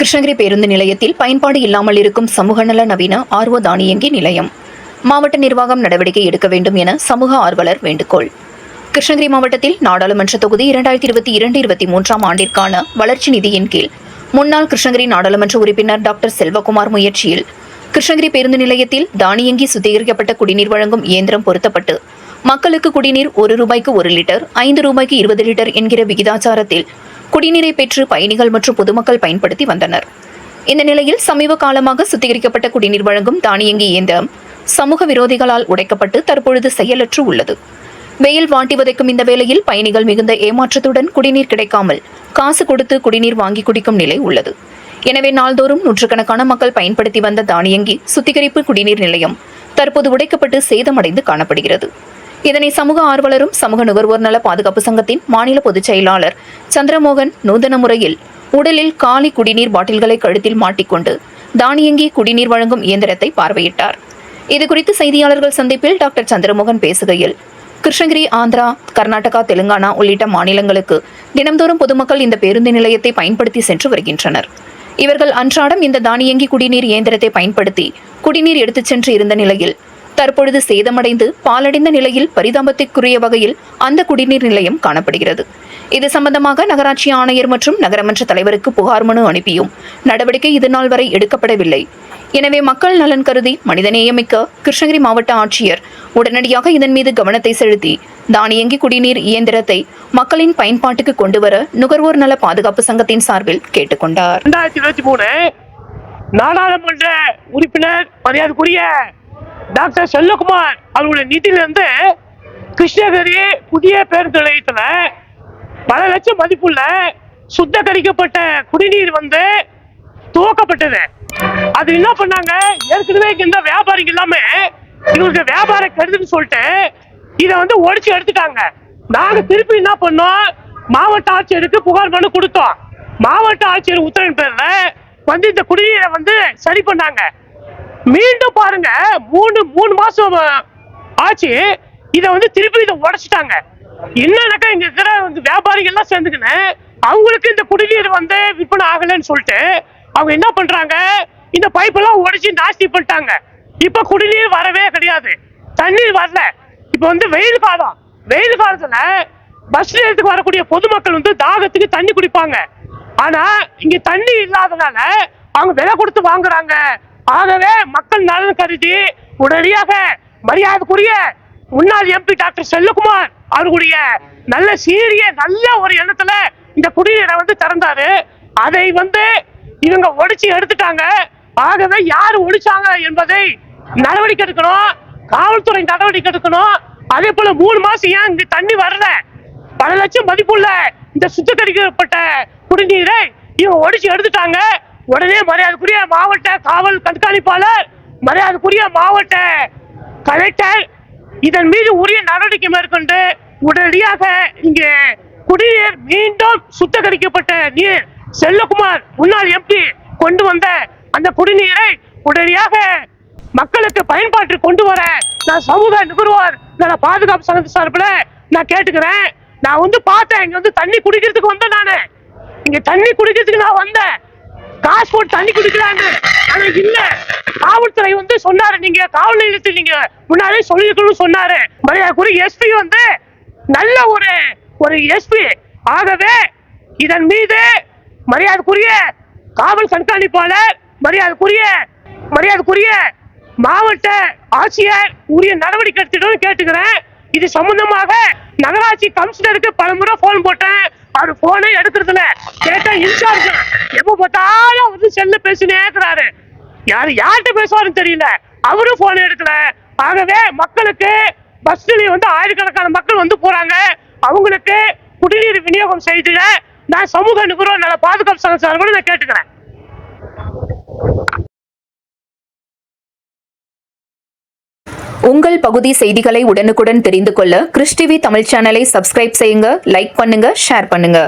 கிருஷ்ணகிரி பேருந்து நிலையத்தில் பயன்பாடு இல்லாமல் இருக்கும் சமூக நல நவீன ஆர்வ தானியங்கி நிலையம். மாவட்ட நிர்வாகம் நடவடிக்கை எடுக்க வேண்டும் என சமூக ஆர்வலர் வேண்டுகோள். கிருஷ்ணகிரி மாவட்டத்தில் நாடாளுமன்ற தொகுதி இரண்டாயிரத்தி இருபத்தி இரண்டு இருபத்தி மூன்றாம் ஆண்டிற்கான வளர்ச்சி நிதியின் கீழ் முன்னாள் கிருஷ்ணகிரி நாடாளுமன்ற உறுப்பினர் டாக்டர் செல்வகுமார் முயற்சியில் கிருஷ்ணகிரி பேருந்து நிலையத்தில் தானியங்கி சுத்திகரிக்கப்பட்ட குடிநீர் வழங்கும் இயந்திரம் பொருத்தப்பட்டு மக்களுக்கு குடிநீர் ஒரு ரூபாய்க்கு ஒரு லிட்டர் ஐந்து ரூபாய்க்கு இருபது லிட்டர் என்கிற விகிதாச்சாரத்தில் குடிநீரை பெற்று பயணிகள் மற்றும் பொதுமக்கள் பயன்படுத்தி வந்தனர். இந்த நிலையில் சமீப காலமாக சுத்திகரிக்கப்பட்ட குடிநீர் வழங்கும் தானியங்கி இயந்திரம் சமூக விரோதிகளால் உடைக்கப்பட்டு தற்பொழுது செயலற்று உள்ளது. வெயில் வாட்டி வதைக்கும் இந்த வேளையில் பயணிகள் மிகுந்த ஏமாற்றத்துடன் குடிநீர் கிடைக்காமல் காசு கொடுத்து குடிநீர் வாங்கி குடிக்கும் நிலை உள்ளது. எனவே நாள்தோறும் நூற்றுக்கணக்கான மக்கள் பயன்படுத்தி வந்த தானியங்கி சுத்திகரிப்பு குடிநீர் நிலையம் தற்போது உடைக்கப்பட்டு சேதமடைந்து காணப்படுகிறது. இதனை சமூக ஆர்வலரும் சமூக நுகர்வோர் நல பாதுகாப்பு சங்கத்தின் மாநில பொதுச் செயலாளர் சந்திரமோகன் நூதன முறையில் உடலில் காலி குடிநீர் பாட்டில்களை கழுத்தில் மாட்டிக்கொண்டு தானியங்கி குடிநீர் வழங்கும் இயந்திரத்தை பார்வையிட்டார். இதுகுறித்து செய்தியாளர்கள் சந்திப்பில் டாக்டர் சந்திரமோகன் பேசுகையில் கிருஷ்ணகிரி ஆந்திரா கர்நாடகா தெலுங்கானா உள்ளிட்ட மாநிலங்களுக்கு தினம்தோறும் பொதுமக்கள் இந்த பேருந்து நிலையத்தை பயன்படுத்தி சென்று வருகின்றனர். இவர்கள் அன்றாடம் இந்த தானியங்கி குடிநீர் இயந்திரத்தை பயன்படுத்தி குடிநீர் எடுத்துச் சென்று இருந்த நிலையில் தற்பொழுது சேதமடைந்து பாலடைந்த நிலையில் பரிதாபத்திற்குரிய வகையில் அந்த குடிநீர் நிலையம் காணப்படுகிறது. இது சம்பந்தமாக நகராட்சி ஆணையர் மற்றும் நகரமன்ற தலைவருக்கு புகார் மனு அனுப்பியும் நடவடிக்கை இதுநாள் வரை எடுக்கப்படவில்லை. எனவே மக்கள் நலன் கருதி மனிதநேயமிக்க கிருஷ்ணகிரி மாவட்ட ஆட்சியர் உடனடியாக இதன் மீது கவனத்தை செலுத்தி தானியங்கி குடிநீர் இயந்திரத்தை மக்களின் பயன்பாட்டுக்கு கொண்டுவர நுகர்வோர் நல பாதுகாப்பு சங்கத்தின் சார்பில் கேட்டுக்கொண்டார். ரெண்டாயிரத்தி இருபத்தி மூணு நாடாளுமன்ற உறுப்பினர் மரியாதைக்குரிய டாக்டர் செல்லகுமார் அவருடைய நிதியிலிருந்து கிருஷ்ணகிரி புதிய பேருந்து நிலையத்தில் பல லட்சம் மதிப்புள்ள சுத்தகரிக்கப்பட்ட குடிநீர் வந்து துவக்கப்பட்டது. அது என்ன பண்ணாங்க? ஏற்கனவே இந்த வியாபாரிகள் இல்லாமல் எல்லாமே இவங்களுக்கு வியாபாரம் கருதுன்னு சொல்லிட்டு இதை வந்து ஒடிச்சு எடுத்துட்டாங்க. நாங்க திருப்பி என்ன பண்ணோம்? மாவட்ட ஆட்சியருக்கு புகார் மனு கொடுத்தோம். மாவட்ட ஆட்சியர் உத்தரவின் பேர்ல வந்து இந்த குடிநீரை வந்து சரி பண்ணாங்க. மீண்டும் பாருங்க. மூணு மூணு மாசம் ஆச்சு. இத வந்து திருப்பி இதை உடைச்சிட்டாங்க. என்னன்னாக்கா இங்க இருக்கிற வந்து வியாபாரிகள் எல்லாம் சேர்ந்துக்கின்னு அவங்களுக்கு இந்த குடிநீர் வந்து விற்பனை ஆகலைன்னு சொல்லிட்டு அவங்க என்ன பண்றாங்க? இந்த பைப்பெல்லாம் உடைச்சி நாஸ்தி பண்ணிட்டாங்க. இப்ப குடிநீர் வரவே கிடையாது. தண்ணீர் வரல. இப்ப வந்து வெயில் காலம். வெயில் காலத்துல பஸ் நிலையத்துக்கு வரக்கூடிய பொதுமக்கள் வந்து தாகத்துக்கு தண்ணி குடிப்பாங்க. ஆனா இங்க தண்ணி இல்லாதனால அவங்க விலை கொடுத்து வாங்குறாங்க. ஆகவே மக்கள் நலன் கருதி உடனடியாக மரியாதைக்குரிய முன்னாள் எம்பி டாக்டர் செல்லகுமார் அவர்களுடைய நல்ல சீரிய நல்ல ஒரு எண்ணத்துல இந்த குடிநீரை வந்து திறந்தாரு. அதை வந்து இவங்க ஒடிச்சு எடுத்துட்டாங்க. ஆகவே யார் ஒடிச்சாங்க என்பதை நடவடிக்கை எடுக்கணும். காவல்துறை நடவடிக்கை எடுக்கணும். அதே போல மூணு மாசம் ஏன் இங்க தண்ணி வரல? பல லட்சம் மதிப்புள்ள இந்த சுத்திகரிக்கப்பட்ட குடிநீரை இவங்க ஒடிச்சு எடுத்துட்டாங்க. உடனே மரியாதைக்குரிய மாவட்ட காவல் கண்காணிப்பாளர் மரியாதைக்குரிய மாவட்ட கலெக்டர் இதன் மீது உரிய நடவடிக்கை மேற்கொண்டு உடனடியாக இங்கே குடிநீர் மீண்டும் சுத்திகரிக்கப்பட்ட நீர் செல்லகுமார் முன்னாள் எம்பி கொண்டு வந்த அந்த குடிநீரை உடனடியாக மக்களுக்கு பயன்பாட்டு கொண்டு வர நான் சமூக நுகர்வோர் நான் பாதுகாப்பு சங்கத்து சார்பில் நான் கேட்டுக்கிறேன். நான் வந்து பார்த்தேன் இங்க வந்து தண்ணி குடிக்கிறதுக்கு வந்தேன் நானு. இங்க தண்ணி குடிக்கிறதுக்கு நான் வந்தேன். காசு போட்டு தண்ணி குடிக்கிறாங்க. ஆனா இல்ல. காவல்துறை வந்து சொன்னாரு. நீங்க காவல் நிலையத்தில் நீங்க முன்னாலே சொல்லிருக்கணும் சொன்னாரு. மரியாதைக்குரிய எஸ்பி வந்து நல்ல ஒரு ஒரு எஸ்பி ஆகவே இதன் மீது மரியாதைக்குரிய காவல் கண்காணிப்பாளர் மரியாதைக்குரிய மரியாதைக்குரிய மாவட்ட ஆட்சியர் உரிய நடவடிக்கை எடுத்துடும் கேட்டுக்கிறேன். இது சம்பந்தமாக நகராட்சி கமிஷனருக்கு பல முறை போன் போட்டேன். அவர் போனே எடுக்கிறதுல கேட்டா இன்சார்ஜ். எப்ப பார்த்தாலும் வந்து செல்ல பேசினே இருக்கிறாரு. யாரு யார்கிட்ட பேசுவாருன்னு தெரியல. அவரும் போன் எடுக்கல. ஆகவே மக்களுக்கு பஸ்லயும் வந்து ஆயிரக்கணக்கான மக்கள் வந்து போறாங்க. அவங்களுக்கு குடிநீர் விநியோகம் செய்திட நான் சமூக நுகர்வோர் நல்ல பாதுகாப்பு சங்க சார்பில் நான் கேட்டுக்கிறேன். உங்கள் பகுதி செய்திகளை உடனுக்குடன் தெரிந்து கொள்ள கிறிஸ்டிவி தமிழ் சேனலை சப்ஸ்கிரைப் செய்யுங்க லைக் பண்ணுங்க ஷேர் பண்ணுங்க.